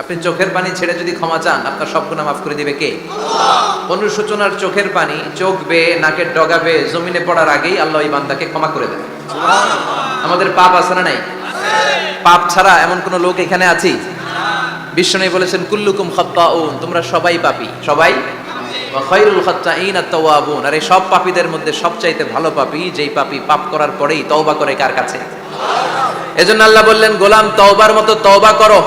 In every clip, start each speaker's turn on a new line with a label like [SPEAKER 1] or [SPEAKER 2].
[SPEAKER 1] আপনি চোখের পানি ছেড়ে যদি ক্ষমা চান আপনার সব গুণা মাফ করে দিবে কে? অনুশোচনার চোখের পানি চোখ বেয়ে নাকের ডগা বেয়ে জমিনে পড়ার আগেই আল্লাহ এই বান্দাকে ক্ষমা করে দেন। আমাদের পাপ আছে না নাই? পাপ ছাড়া এমন কোন লোক এখানে আছি? বিষ্ণু বলেছেন কুল্লুকুম খাত্তাউন তোমরা সবাই পাপি। সবাই? খাত্তাইন আত-তাওয়াবুন আর এই সব পাপীদের মধ্যে সবচাইতে ভালো পাপী যেই পাপী পাপ করার পরেই তওবা করে কার কাছে? এজন্য আল্লাহ বললেন গোলাম তওবার মতো তওবা করো।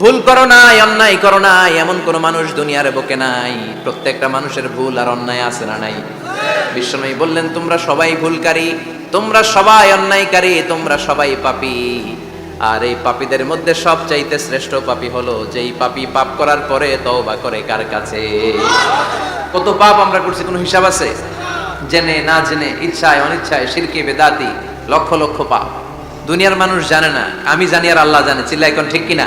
[SPEAKER 1] ভুল করো নাই, অন্যায় করো নাই, এমন কোন মানুষ দুনিয়ার বুকে নাই। প্রত্যেকটা মানুষের ভুল আর অন্যায় আছে না নাই? বিশ্বনবী বললেন, তোমরা সবাই ভুলকারী, তোমরা সবাই অন্যায়কারী, তোমরা সবাই পাপি। আর এই পাপীদের মধ্যে সবচাইতে শ্রেষ্ঠ পাপী হলো যেই পাপী পাপ করার পরে তওবা করে কার কাছে? কত পাপ আমরা করছি, কোনো হিসাব আছে? জেনে, না জেনে, ইচ্ছায়, অনিচ্ছায় শিরকে বেদাতি, লক্ষ লক্ষ পাপ। দুনিয়ার মানুষ জানে না, আমি জানি আর আল্লাহ জানে চিল্লা এখন ঠিক কিনা?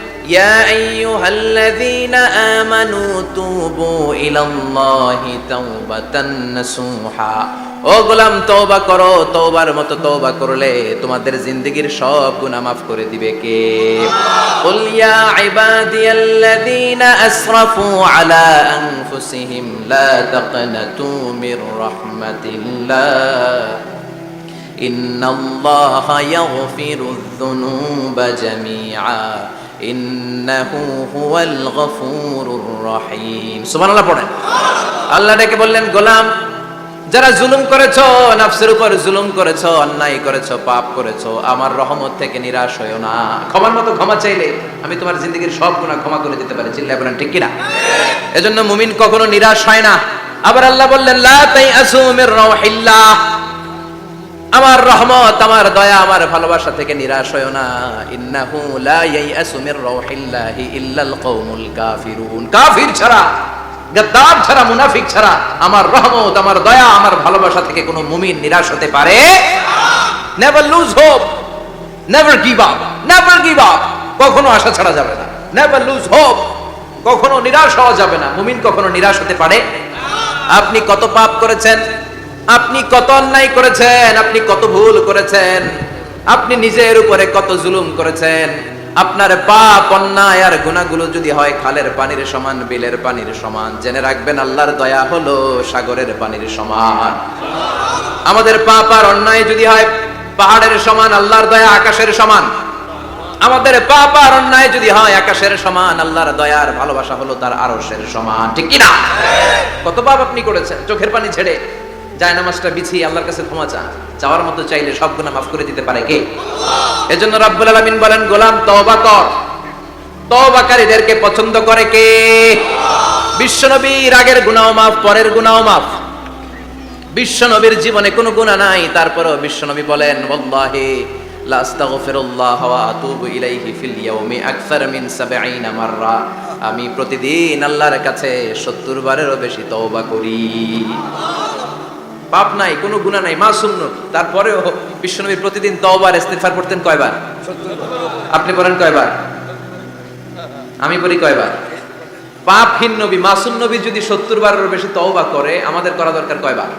[SPEAKER 1] ইয়া আইয়ুহাল্লাযীনা আমানু তুবু ইলাল্লাহি তাওবাতান নাসুহা ও গোলাম তওবা করো তওবার মতো তওবা করলে তোমাদের জিন্দেগীর সব গুনাহ মাফ করে দিবে কে قل يا عبادي الذين أسرفوا على أنفسهم لا تقنطوا من رحمة الله إن الله আল্লাহ ডেকে বললেন, গোলাম, যারা জুলুম জুলুম পাপ আমার রহমত থেকে নিরাশ না। ক্ষমার মতো ক্ষমা চাইলে আমি তোমার জিন্দগির সব গুণা ক্ষমা করে দিতে পারি। চিল্লা বলেন, ঠিক কিনা এজন্য মুমিন কখনো নিরাশ হয় না। আবার আল্লাহ বললেন আমার রহমত, আমার দয়া, আমার ভালোবাসা থেকে নিরাশ হইও না। ইন্নাহু লা ইয়াইআসু মির রাউহিল্লাহি ইল্লাল কওমুল কাফিরুন। কাফির ছাড়া, গাদ্দার ছাড়া, মুনাফিক ছাড়া আমার রহমত, আমার দয়া, আমার ভালোবাসা থেকে কোনো মুমিন নিরাশ হতে পারে? Never lose hope never give up never give up কখনো আশা ছাড়া যাবে না। নেভার লুজ হোপ কখনো নিরাশ হওয়া যাবে না। মুমিন কখনো নিরাশ হতে পারে? আপনি কত পাপ করেছেন? আপনি কত অন্যায় করেছেন, আপনি কত ভুল করেছেন, আপনি নিজের উপরে কত জুলুম করেছেন, আপনার পাপ, অন্যায় আর গুণাগুলো যদি হয় খালের পানির সমান, বিলের পানির সমান, জেনে রাখবেন আল্লাহর দয়া হলো সাগরের পানির সমান। আমাদের পাপ আর অন্যায় যদি হয় পাহাড়ের সমান, আল্লাহর দয়া আকাশের সমান। আমাদের পাপ আর অন্যায় যদি হয় আকাশের সমান, আল্লাহর দয়ার ভালোবাসা হলো তার আরশের সমান। ঠিক কিনা? কত পাপ আপনি করেছেন, চোখের পানি ছেড়ে। যায় নামাজটা বিছিয়ে আল্লাহর কাছে ক্ষমা চান চাওয়ার মতো চাইলে সব গুণা মাফ করে দিতে পারে কে? এজন্য রাব্বুল আলামিন বলেন, গোলাম তওবা কর। তওবাকারীদেরকে পছন্দ করে কে? বিশ্বনবীর আগের গুনাহ মাফ, পরের গুনাহ মাফ। বিশ্বনবীর জীবনে কোনো গুনাহ নাই। তারপরেও বিশ্বনবী বলেন, ওয়াল্লাহি লা আস্তাগফিরুল্লাহ ওয়া আতুবু ইলাইহি ফিল ইয়াউমি আকসার 70 মাররা। আমি প্রতিদিন আল্লাহর কাছে 70 বারেরও বেশি তওবা করি। পাপ নাই, কোনো গুনাহ নাই, মাসুম তারপরেও বিশ্বনবী প্রতিদিন তওবার, ইস্তিগফার করতেন কয়বার? আপনি বলেন কয়বার? আমি বলি কয়বার? পাপহীন নবী, মাসুম নবী যদি 70 বারেরও বেশি তওবা করে, আমাদের করা দরকার কয়বার?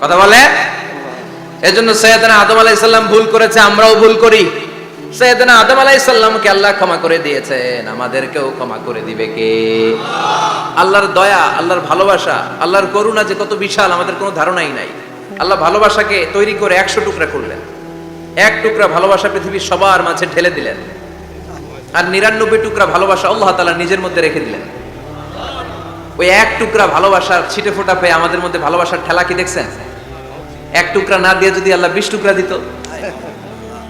[SPEAKER 1] কথা বলে? এজন্য সৈয়দনা আদম আলাইসাল্লাম ভুল করেছে, আমরাও ভুল করি। সৈয়দনা আদম আলাইসাল্লামকে আল্লাহ ক্ষমা করে দিয়েছেন। আমাদেরকেও ক্ষমা করে দিবে কে? আল্লাহর দয়া, আল্লাহর ভালোবাসা, আল্লাহর করুণা যে কত বিশাল, আমাদের কোনো ধারণাই নাই। আল্লাহ ভালোবাসাকে তৈরি করে একশো টুকরা করলেন। এক টুকরা ভালোবাসা পৃথিবীর সবার মাঝে ঢেলে দিলেন। আর নিরানব্বই টুকরা ভালোবাসা আল্লাহ তালা নিজের মধ্যে রেখে দিলেন। ওই এক টুকরা ভালোবাসার ছিটে ফোটা পেয়ে আমাদের মধ্যে ভালোবাসার ঠেলা কি দেখছেন? এক টুকরা না দিয়ে যদি আল্লাহ বিশ টুকরা দিত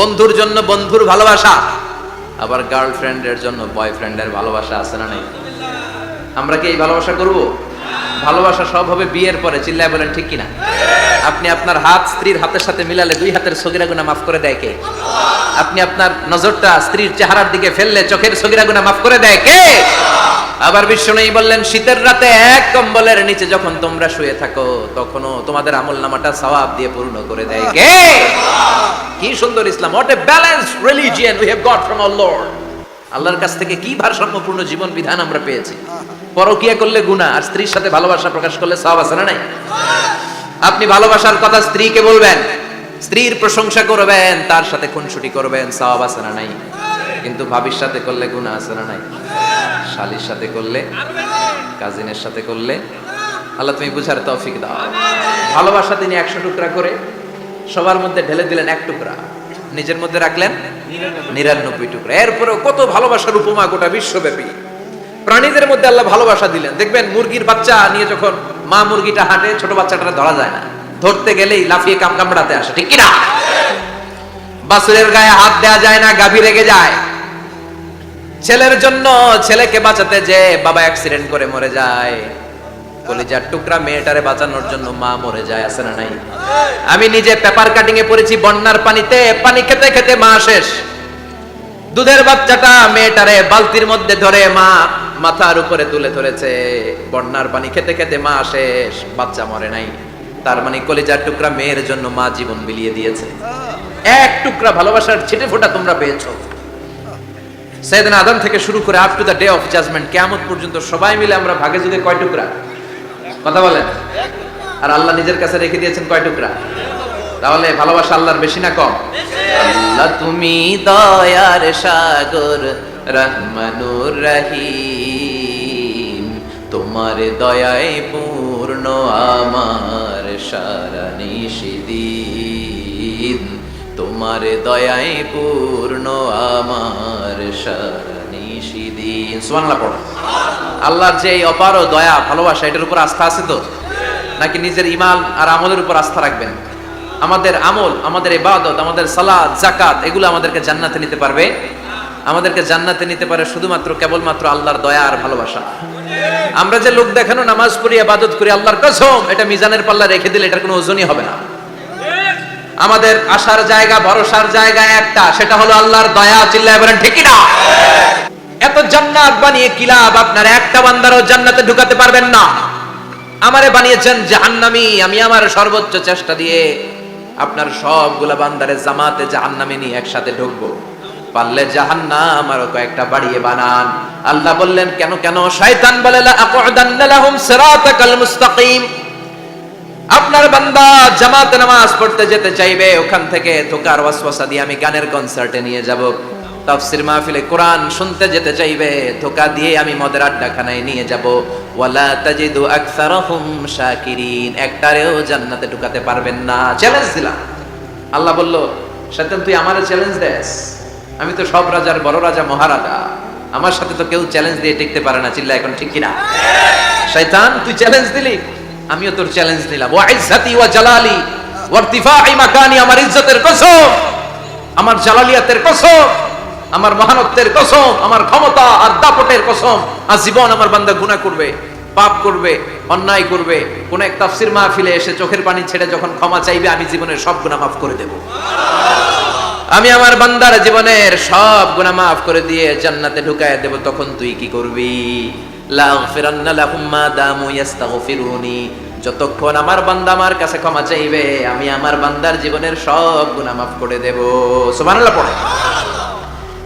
[SPEAKER 1] বন্ধুর জন্য বন্ধুর ভালোবাসা, আবার গার্লফ্রেন্ডের জন্য বয়ফ্রেন্ডের ভালোবাসা আছে না নাই? আমরা কি এই ভালোবাসা করব? ভালোবাসা সব হবে বিয়ের পরে, চিল্লায় বলেন ঠিক কিনা? আপনি আপনার হাত স্ত্রীর হাতের সাথে মিলালে দুই হাতের সগিরা গুণা মাফ করে দেয় কে? আপনি আপনার নজরটা স্ত্রীর চেহারার দিকে ফেললে চোখের সগিরা গুণা মাফ করে দেয় কে? আবার বিষ্ণু বললেন, শীতের রাতে এক কম্বলের নিচে যখন তোমরা শুয়ে থাকো, তখনও তোমাদের আমল নামাটা সওয়াব দিয়ে পূর্ণ করে দেয় কে? কি সুন্দর ইসলাম what a balanced religion we have got from our lord আল্লাহর কাছ থেকে কি ভারসাম্যপূর্ণ জীবন বিধান আমরা পেয়েছি? পরকিয়া করলে গুনাহ, আর স্ত্রীর সাথে ভালোবাসা প্রকাশ করলে সওয়াব আছে না নাই? আপনি ভালোবাসার কথা স্ত্রীকে বলবেন, স্ত্রীর প্রশংসা করবেন, তার সাথে খুনসুটি করবেন, সওয়াব আছে না নাই? কিন্তু ভাবির সাথে করলে গুনাহ আছে না নাই? শালির সাথে করলে, কাজিনের সাথে করলে? আল্লাহ তুমি বুঝার তৌফিক দাও। ভালোবাসা তিনি একশো টুকরা করে সবার মধ্যে ঢেলে দিলেন এক টুকরা। নিজের মধ্যে রাখলেন নিরানব্বই টুকরা। এরপরেও কত ভালোবাসার উপমা গোটা বিশ্বব্যাপী। প্রাণীদের মধ্যে আল্লাহ ভালোবাসা দিলেন। দেখবেন মুরগির বাচ্চা নিয়ে যখন মা মুরগিটা হাঁটে, ছোট বাচ্চাটা ধরা যায় না। ধরতে গেলেই লাফিয়ে কাম কামড়াতে আসে। ঠিক কিনা বাসুরের গায়ে হাত দেয়া যায় না, গাভী রেগে যায়। ছেলের জন্য ছেলেকে বাঁচাতে যে বাবা অ্যাক্সিডেন্ট করে মরে যায়। কলিজার টুকরা মেয়েটারে বাঁচানোর জন্য মা মরে যায় আছে না নাই? আমি নিজে পেপার কাটিং এ পড়েছি বন্যার পানিতে পানি খেতে খেতে মা শেষ। দুধের বাচ্চাটা মেয়েটারে বালতির মধ্যে ধরে মা মাথার উপরে তুলে ধরেছে। বন্যার পানি খেতে খেতে মা শেষ বাচ্চা মরে নাই। তার মানে কলিজার টুকরা মেয়ের জন্য মা জীবন বিলিয়ে দিয়েছে। এক টুকরা ভালোবাসার ছিটে ফোটা তোমরা পেয়েছ। সেদিন আদম থেকে শুরু করে up to the day of judgement কেমন পর্যন্ত সবাই মিলে আমরা ভাগে যুগে কয় টুকরা? কথা বলেন। আর আল্লাহ নিজের কাছে রেখে দিয়েছেন কয় টুকরা? তাহলে ভালোবাসা আল্লাহর বেশি না কম? আল্লাহ তুমি দয়ার সাগর, রহমানুর রহিম। তোমার দয়ায় পূর্ণ আমার সারা নিষিদিন তোমার দয়ায় পূর্ণ আমার সারা নিষিদিন সুবহানাল্লাহ পড়ো। আল্লাহর যে এই অপার দয়া, ভালোবাসা, এটার উপর আস্থা আছে তো? নাকি নিজের ইমাল আর আমলের উপর আস্থা রাখবেন? আমাদের আমল, আমাদের ইবাদত, আমাদের সালাদ জাকাত এগুলো আমাদেরকে জান্নাতে নিতে পারবে। আমাদেরকে জান্নাতে নিতে পারে শুধুমাত্র, কেবলমাত্র আল্লাহর দয়া আর ভালোবাসা। আমরা যে লোক দেখানো, নামাজ পড়ি, ইবাদত করি, আল্লাহর কসম, এটা মিজানের পাল্লা রেখে দিলে এটার কোনো ওজনই হবে না। আমাদের আসার জায়গা, ভরসার জায়গা একটা, সেটা হলো আল্লাহর দয়া, চিল্লায় বলেন ঠিকই না এত জান্নাত বানিয়ে কি লাভ? আপনার একটা বান্দারও জান্নাতে ঢুকাতে পারবেন না। আমারে বানিয়েছেন জাহান্নামি, আমি আমার সর্বোচ্চ চেষ্টা দিয়ে আপনার সবগুলা বান্দারে জামাতে জাহান্নামে নিয়ে একসাথে ঢুকবো। পারলে জাহান্নাম আরও কয়েকটা বাড়িয়ে বানান। আল্লাহ বললেন, কেন কেন? শয়তান বলে লাহুম সিরাতাকাল মুস্তাকিম। আপনার বান্দা জামাতে নামাজ পড়তে যেতে চাইবে, ওখান থেকে ধোকার ওয়াসওয়াসা দিয়ে আমি গানের কনসার্টে নিয়ে যাব। তাফসির মাহফিলে কোরআন শুনতে যেতে চাইবে, ধোকা দিয়ে আমি মদের আড্ডাখানায় নিয়ে যাব। ওয়ালা তাজিদু আকসারহুম শাকিরিন, একটারেও জান্নাতে ঢুকাতে পারবেন না। চ্যালেঞ্জ দিলাম। আল্লাহ বলল শয়তান তুই আমারে চ্যালেঞ্জ দেস। আমি তো সব রাজার বড় রাজা, মহারাজা। আমার সাথে তো কেউ চ্যালেঞ্জ দিয়ে টিকতে পারে না, চিল্লা, এখন ঠিক কিনা? শয়তান, তুই চ্যালেঞ্জ দিলি? আমিও তোর চ্যালেঞ্জ নিলাম ওয়া ইজ্জাতি ওয়া জালালি, ওয়া ইরতিফাই মাকানি, আমার ইজ্জতের কসম, আমার জালালিয়াতের কসম আমার মহানত্বের কসম, আমার ক্ষমতা আর দাপটের কসম, আর জীবন আমার বান্দা গুনাহ করবে, পাপ করবে, অন্যায় করবে। কোন এক তাফসির মাহফিলে এসে চোখের পানি ছেড়ে যখন ক্ষমা চাইবে, আমি জীবনের সব গুনাহ মাফ করে দেব। আমি আমার বান্দার জীবনের সব গুনাহ মাফ করে দিয়ে জান্নাতে ঢুকায় দেব, তখন তুই কি করবি? যতক্ষণ আমার বান্দা আমার কাছে ক্ষমা চাইবে, আমি আমার বান্দার জীবনের সব গুনাহ মাফ করে দেব। সুবহানাল্লাহ পড়ে।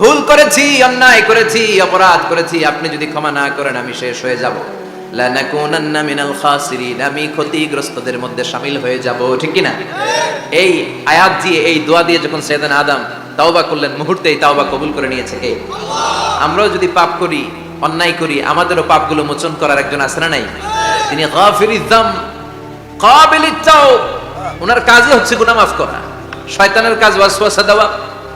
[SPEAKER 1] ভুল করেছি, অন্যায় করেছি, অপরাধ করেছি, আপনি যদি ক্ষমা না করেন, আমি শেষ হয়ে যাব। আমি ক্ষতিগ্রস্তদের মধ্যে হয়ে যাব, ঠিক এই আয়াত দিয়ে, এই দোয়া দিয়ে যখন সৈয়দান আদম তাওবা করলেন, মুহূর্তেই তাওবা কবুল করে নিয়েছে কে? আমরাও যদি পাপ করি, অন্যায় করি, আমাদেরও পাপগুলো মোচন করার একজন আছে নাই? তিনি ওনার কাজই হচ্ছে গুনাহ মাফ করা। শয়তানের কাজ ওয়াসওয়াসা দেওয়া।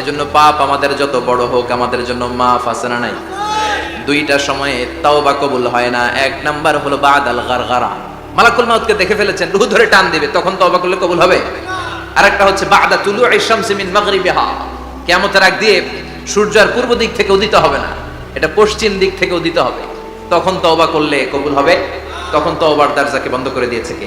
[SPEAKER 1] এজন্য পাপ আমাদের যত বড় হোক, আমাদের জন্য মাফ আছে না নাই? দুইটা সময়ে তাওবা কবুল হয় না। এক নাম্বার হলো বাদ আল গারগারা। মালাকুল মাউতকে দেখে ফেলেছেন, রুহ ধরে টান দিবে, তখন তওবা করলে কবুল হবে। আরেকটা হচ্ছে, বাদা তুলু শামসি মিন মাগরিবিহা। কিয়ামতের আগ দিয়ে সূর্য আর পূর্ব দিক থেকে উদিত হবে না, এটা পশ্চিম দিক থেকে উদিত হবে। তখন তওবা করলে কবুল হবে, তখন তওবার দরজাকে বন্ধ করে দিয়েছে কে?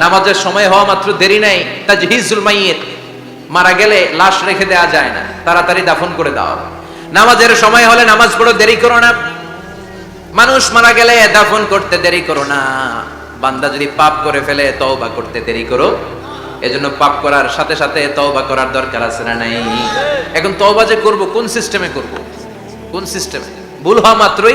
[SPEAKER 1] নামাজের সময় হওয়া মাত্র দেরি নাই। মারা গেলে লাশ রেখে যায় না। তাড়াতাড়ি দাফন করে নামাজের সময় হলে নামাজ দেরি করো না। মানুষ মারা গেলে দাফন করতে দেরি করো না। বান্দা যদি পাপ করে ফেলে, তওবা করতে দেরি করো। এজন্য পাপ করার সাথে সাথে তওবা করার দরকার আছে না নাই? এখন তওবা যে করব, কোন সিস্টেমে করব? কোন সিস্টেমে ভুল হওয়া মাত্রই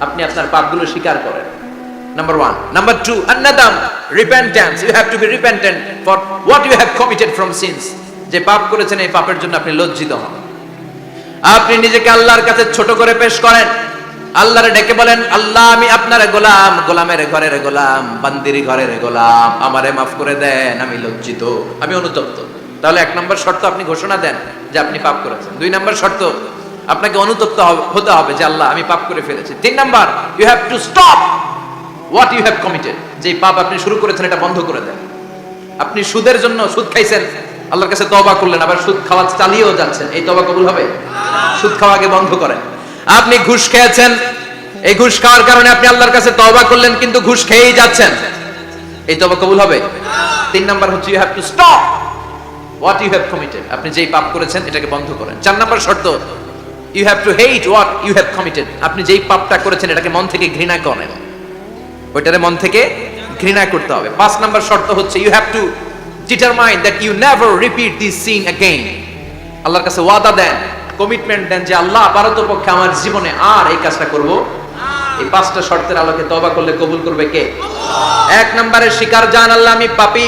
[SPEAKER 1] আপনি আপনার পাপগুলো স্বীকার করেন। Number one number two আন্নাদাম repentance you have to be repentant for what you have committed from যে পাপ করেছেন, এই পাপের জন্য আপনি লজ্জিত হন। আপনি নিজেকে আল্লাহর কাছে ছোট করে পেশ করেন। আল্লাহরে ডেকে বলেন, আল্লাহ, আমি আপনার গোলাম। গোলামের ঘরের গোলাম, বান্দির ঘরের গোলাম। আমারে মাফ করে দেন, আমি লজ্জিত, আমি অনুতপ্ত। তাহলে এক নম্বর শর্ত আপনি ঘোষণা দেন যে আপনি পাপ করেছেন। দুই নম্বর শর্ত আপনাকে অনুতপ্ত হতে হবে যে আল্লাহ, আমি পাপ করে ফেলেছি। তিন number you have to stop what you have committed যে পাপ আপনি শুরু করেছেন, এটা বন্ধ করে দেন। আপনি সুদের জন্য সুদ খাইছেন, আল্লাহর কাছে তওবা করলেন, আবার সুদ খাওয়া চালিয়েও যাচ্ছেন। এই তওবা কবুল হবে? সুদ খাওয়াকে বন্ধ করেন। আপনি ঘুষ খেয়েছেন, এই ঘুষ খাওয়ার কারণে আপনি আল্লাহর কাছে তওবা করলেন, কিন্তু ঘুষ খেয়েই যাচ্ছেন। এই তওবা কবুল হবে? তিন নাম্বার হচ্ছে you have to stop what you have committed আপনি যেই পাপ করেছেন, এটাকে বন্ধ করেন। চার নাম্বার শর্ত you have to hate what you have committed আপনি যেই পাপটা করেছেন, এটাকে মন থেকে ঘৃণা করেন। ওইটারে মন থেকে ঘৃণা করতে হবে। পাঁচ নাম্বার শর্ত হচ্ছে you have to determine that you never repeat this sin again আল্লাহর কাছে ওয়াদা দেন কমিটমেন্ট দেন যে আল্লাহ পারতপক্ষে আমার জীবনে আর এই কাজটা করব। এই পাঁচটা শর্তের আলোকে তবা করলে কবুল করবে কে? এক নম্বরে স্বীকার জান আল্লাহ আমি পাপী।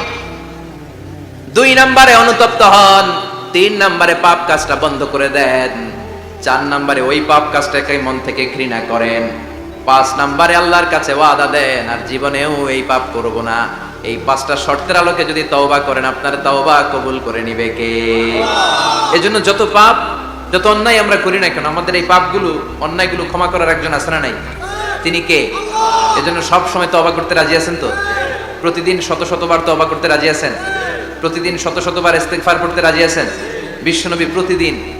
[SPEAKER 1] দুই নম্বরে অনুতপ্ত হন। তিন নম্বরে পাপ কাজটা বন্ধ করে দেন। চার নম্বরে ওই পাপ কাজটাকে মন থেকে ঘৃণা করেন। পাঁচ নম্বরে আল্লাহর কাছে ওয়াদা দেন, আর জীবনেও এই পাপ করব না। এই পাঁচটা শর্তের আলোকে যদি তওবা করেন, আপনার তওবা কবুল করে নিবে কে? এজন্য যত পাপ, যত অন্যায় আমরা করি না কেন, আমাদের এই পাপগুলো, অন্যায়গুলো ক্ষমা করার একজন না নাই? তিনি কে? এজন্য সব সময় তওবা করতে রাজি আছেন তো? প্রতিদিন শত শতবার তওবা করতে রাজি আছেন? প্রতিদিন শত শতবার ইস্তেগফার করতে রাজি আছেন? বিশ্বনবী প্রতিদিন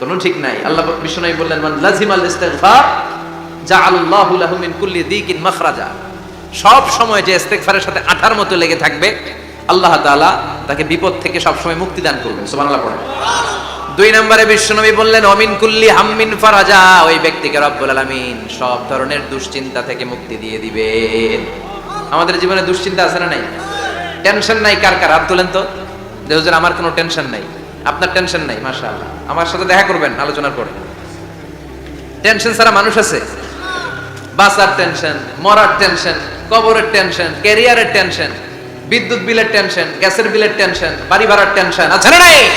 [SPEAKER 1] কোনো ঠিক নাই। আল্লাহ বিষ্ণু বললেন, মান লাজিমাল ইস্তিগফার জাআলাল্লাহু লাহু মিন কুল্লি দিকিন মাখরাজা। সব সময় যে ইস্তেগফারের সাথে আঠার মতো লেগে থাকবে, আল্লাহ তাআলা তাকে বিপদ থেকে সব সময় মুক্তি দান করবেন। সুবহানাল্লাহ পড়েন। দুই নম্বরে বিশ্বনবী বললেন অমিন কুল্লি হাম্মিন ফারাজা। ওই ব্যক্তিকে রব্বুল আলামিন সব ধরনের দুশ্চিন্তা থেকে মুক্তি দিয়ে দিবেন। আমাদের জীবনে দুশ্চিন্তা আছে না নাই? টেনশন নাই কার কার? হাত তোলেন তো। যে আমার কোনো টেনশন নাই। আপনার টেনশন নাই, মাশাআল্লাহ। আমার সাথে দেখা করবেন আলোচনার পরে। টেনশন ছাড়া মানুষ আছে। বাসার টেনশন মরার টেনশন কবরের টেনশন ক্যারিয়ারের টেনশন বিদ্যুৎ বিলের টেনশন গ্যাসের বিলের টেনশন বাড়ি ভাড়ার টেনশন আছে না নাই?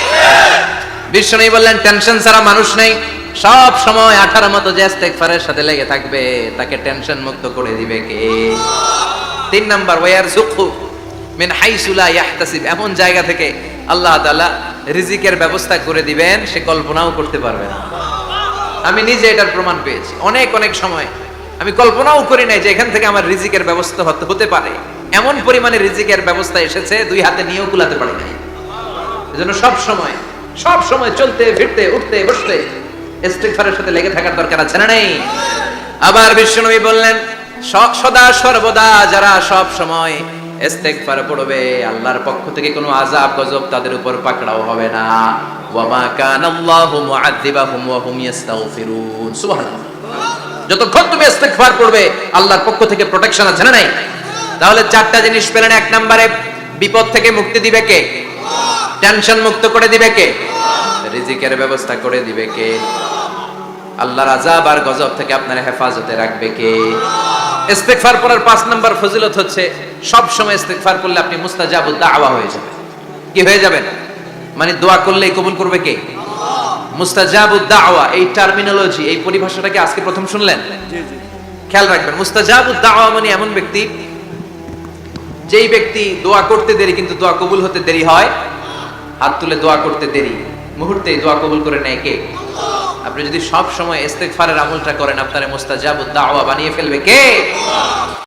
[SPEAKER 1] বিষ্ণু বললেন টেনশন ছাড়া মানুষ নেই। সব সময় আঠার মতো যে ইস্তেগফারের সাথে লেগে থাকবে, তাকে টেনশন মুক্ত করে দিবে কে? তিন নাম্বার ওয়ার সুখু মিন হাইসু লা ইয়াহতাসিব। এমন জায়গা থেকে আল্লাহ তাআলা রিজিকের ব্যবস্থা করে দিবেন, সে কল্পনাও করতে পারবে না। আমি নিজে এটার প্রমাণ পেয়েছি। অনেক অনেক সময় আমি কল্পনাও করি নাই যে এখান থেকে আমার রিজিকের ব্যবস্থা হতে পারে। এমন পরিমাণে রিজিকের ব্যবস্থা এসেছে, দুই হাতে নিয়েও কুলাতে পারি নাই। এজন্য সব সময় সব সময় চলতে, ফিরতে, উঠতে, বসতে, ইস্তিগফারের সাথে লেগে থাকার দরকার আছে না নেই? আবার বিশ্বনবী বললেন সদা সর্বদা যারা সব সময় ইস্তেগফার পড়বে, আল্লাহর পক্ষ থেকে কোনো আযাব, গজব তাদের উপর পাকড়াও হবে না। ওয়ামা কানাল্লাহু মুআযিবাহুম ওয়া হুম ইস্তাগফিরুন। সুবহানাল্লাহ। যতক্ষণ তুমি ইস্তেগফার পড়বে, আল্লাহর পক্ষ থেকে প্রোটেকশন আছে না নাই? তাহলে চারটা জিনিস পেলেন, এক নম্বরে বিপদ থেকে মুক্তি দিবে কে? টেনশন মুক্ত করে দিবে কে? রিজিকের ব্যবস্থা করে দিবে কে? আল্লাহর আজাব আর গজব থেকে আপনার হেফাজতে রাখবে কে? ইস্তেগফার পড়ার পাঁচ নাম্বার ফজিলত হচ্ছে সব সময় ইস্তেগফার করলে আপনি মুস্তাজাবুদ দাওয়া হয়ে যাবেন। কি হয়ে যাবেন? মানে দোয়া করলেই কবুল করবে কে? মুস্তাজাবুদ দাওয়া এই টার্মিনোলজি এই পরিভাষাটাকে আজকে প্রথম শুনলেন? খেয়াল রাখবেন মুস্তাজাবুদ দাওয়া মানে এমন ব্যক্তি যেই ব্যক্তি দোয়া করতে দেরি কিন্তু দোয়া কবুল হতে দেরি হয় হাত তুলে দোয়া করতে দেরি। মুহূর্তে দোয়া কবুল করে নেয় কে? আপনি যদি সব সময় ইস্তেগফারের আমলটা করেন আপনার মুস্তাজাবুদ দাওয়া বানিয়ে ফেলবে কে?